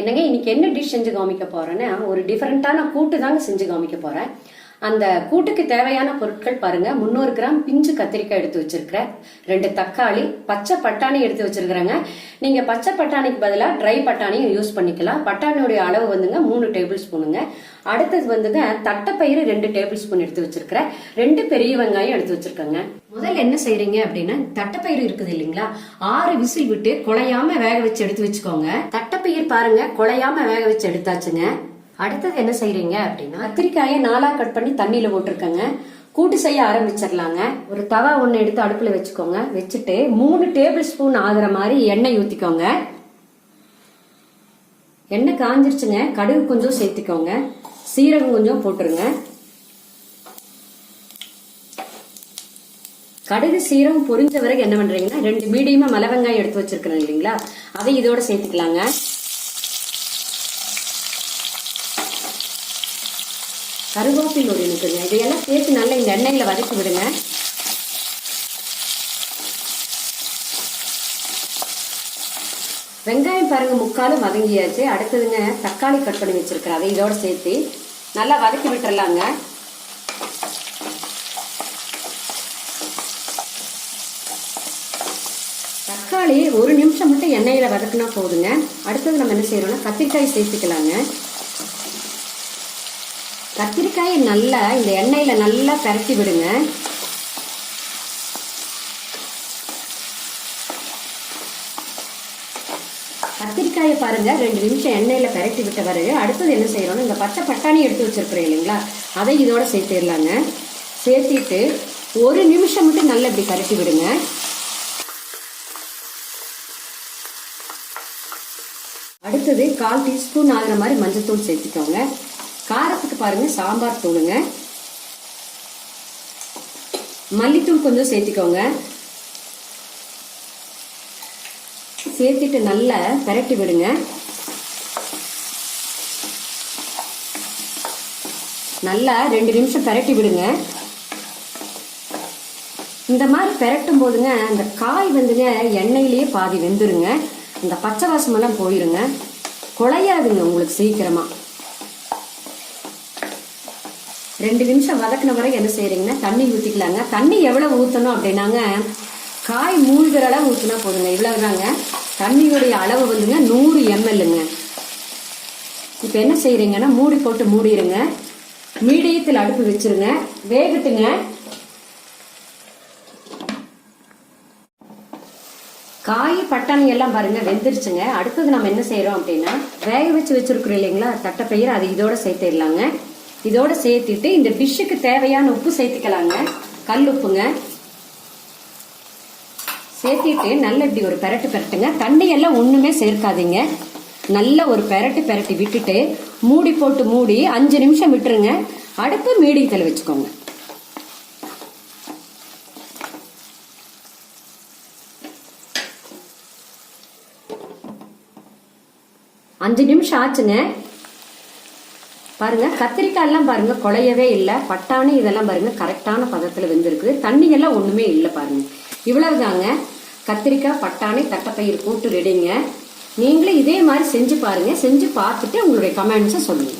என்னங்க இன்னைக்கு என்ன டிஷ் செஞ்சு காமிக்க போறேன்னா ஒரு டிஃபரெண்டான கூட்டு தாங்க செஞ்சு காமிக்க போறேன். அந்த கூட்டுக்கு தேவையான பொருட்கள் பாருங்க. முந்நூறு கிராம் பிஞ்சு கத்திரிக்காய் எடுத்து வச்சிருக்கிறேன். ரெண்டு தக்காளி பச்சை பட்டாணி எடுத்து வச்சிருக்கிறேங்க. நீங்க பச்சை பட்டாணிக்கு பதிலாக ட்ரை பட்டாணியும் யூஸ் பண்ணிக்கலாம். பட்டாணியுடைய அளவு வந்துங்க மூணு டேபிள் ஸ்பூனுங்க அடுத்தது வந்துங்க தட்டைப்பயிறு ரெண்டு டேபிள் ஸ்பூன் எடுத்து வச்சிருக்கிறேன். ரெண்டு பெரிய வெங்காயம் எடுத்து வச்சிருக்கேங்க. முதல்ல என்ன செய்யறீங்க அப்படின்னா தட்டைப்பயிறு இருக்குது இல்லைங்களா? ஆறு விசில் விட்டு குழையாம வேக வச்சு எடுத்து வச்சுக்கோங்க. தட்டைப்பயிர் பாருங்க குழையாம வேக வச்சு எடுத்தாச்சுங்க. அடுத்தது என்ன செய்யறீங்க அப்படின்னா கத்திரிக்காயை நாலா கட் பண்ணி தண்ணியில போட்டிருக்கேங்க. கூட்டு செய்ய ஆரம்பிச்சிடலாங்க. ஒரு தவா ஒன்று எடுத்து அடுப்பில் வச்சுக்கோங்க. வச்சுட்டு மூணு டேபிள் ஸ்பூன் ஆகுற மாதிரி எண்ணெய் ஊற்றிக்கோங்க எண்ணெய் காஞ்சிருச்சுங்க. கடுகு கொஞ்சம் சேர்த்துக்கோங்க. சீரகம் கொஞ்சம் போட்டுருங்க. கடுகு சீரகம் பொரிஞ்ச வரைக்கும் என்ன பண்றீங்கன்னா ரெண்டு மீடியமா மலை வெங்காயம் எடுத்து வச்சிருக்கிறேன் இல்லைங்களா? அதை இதோட சேர்த்துக்கலாங்க. கருவேப்பில் ஒரு இருக்குங்க இதையெல்லாம் சேர்த்து நல்லா இந்த எண்ணெயில் வதக்கி விடுங்க. வெங்காயம் பாருங்க முக்காலும் வதங்கியாச்சு. அடுத்ததுங்க தக்காளி கட் பண்ணி வச்சிருக்கிறேன். அதை இதோட சேர்த்து நல்லா வதக்கி விட்டுறலாங்க. தக்காளி ஒரு நிமிஷம் மட்டும் எண்ணெயில் வதக்குனா போதுங்க. அடுத்தது நம்ம என்ன செய்யறோம்னா கத்திரிக்காய் சேர்த்துக்கலாங்க. கத்திரிக்காயை நல்லா இந்த எண்ணெயில் நல்லா பரட்டி விடுங்க. கத்திரிக்காயை பாருங்க ரெண்டு நிமிஷம் எண்ணெயில் பரட்டி விட்ட பிறகு அடுத்தது என்ன செய்யறோம்னா இந்த பச்சை பட்டாணி எடுத்து வச்சிருக்கிறேன் இல்லைங்களா அதை இதோட சேர்த்திடலாங்க. சேர்த்திட்டு ஒரு நிமிஷம் மட்டும் நல்லா இப்படி பரட்டி விடுங்க. அடுத்தது கால் டீஸ்பூன் ஆகிற மாதிரி மஞ்சள் தூள் சேர்த்துக்கோங்க. காரத்துக்கு பாருங்க சாம்பார் தூளுங்க. மல்லித்தூள் கொஞ்சம் சேர்த்துக்கோங்க. சேர்த்துட்டு நல்லா பெரட்டி விடுங்க. நல்லா ரெண்டு நிமிஷம் பெரட்டி விடுங்க. இந்த மாதிரி பெரட்டும் போதுங்க அந்த காய் வந்துங்க எண்ணெயிலேயே பாதி வெந்துருங்க. இந்த பச்சை வாசமெல்லாம் போயிருங்க. குழையாதுங்க உங்களுக்கு சீக்கிரமாக ரெண்டு நிமிஷம் வதக்கின வரைக்கும் என்ன செய்கிறீங்கன்னா தண்ணி ஊற்றிக்கலாங்க தண்ணி எவ்வளோ ஊற்றணும் அப்படின்னாங்க காய் மூழ்கிற அளவு ஊற்றினா போதுங்க. இவ்வளவுதாங்க. தண்ணியுடைய அளவு வந்துங்க நூறு எம்எல்லுங்க இப்போ என்ன செய்கிறீங்கன்னா மூடி போட்டு மூடிடுங்க மீடியத்தில் அடுப்பு வச்சிருங்க. வேகட்டுங்க. காய் பட்டாணி எல்லாம் பாருங்க வெந்துருச்சுங்க. அடுத்தது நம்ம என்ன செய்யறோம் அப்படின்னா வேக வச்சு வச்சிருக்கிறோம் இல்லைங்களா? தட்டைப்பயிர் அது இதோட சேர்த்திடலாங்க. இதோட சேர்த்துட்டு இந்த டிஷ்ஷுக்கு தேவையான உப்பு சேர்த்துக்கலாங்க. கல் உப்புங்க. சேர்த்திட்டு நல்லா இப்படி ஒரு பெரட்டு பெரட்டுங்க. தண்ணியெல்லாம் ஒன்றுமே சேர்க்காதீங்க. நல்ல ஒரு பெரட்டு பெரட்டி விட்டுட்டு மூடி போட்டு மூடி அஞ்சு நிமிஷம் விட்டுருங்க. அடுப்பு மீடியத்தில் வச்சுக்கோங்க. அஞ்சு நிமிஷம் ஆச்சுங்க. பாருங்க கத்திரிக்காய் எல்லாம் பாருங்க குழையவே இல்லை. பட்டாணி இதெல்லாம் பாருங்க கரெக்டான பதத்தில் வெந்திருக்குது. தண்ணி எல்லாம் ஒண்ணுமே இல்லை பாருங்க. இவ்வளவுதாங்க. கத்திரிக்காய் பட்டாணி தட்டைப்பயிர் கூட்டு ரெடிங்க. நீங்களும் இதே மாதிரி செஞ்சு பாருங்க. செஞ்சு பார்த்துட்டு உங்களுடைய கமெண்ட்ஸை சொல்லுங்க.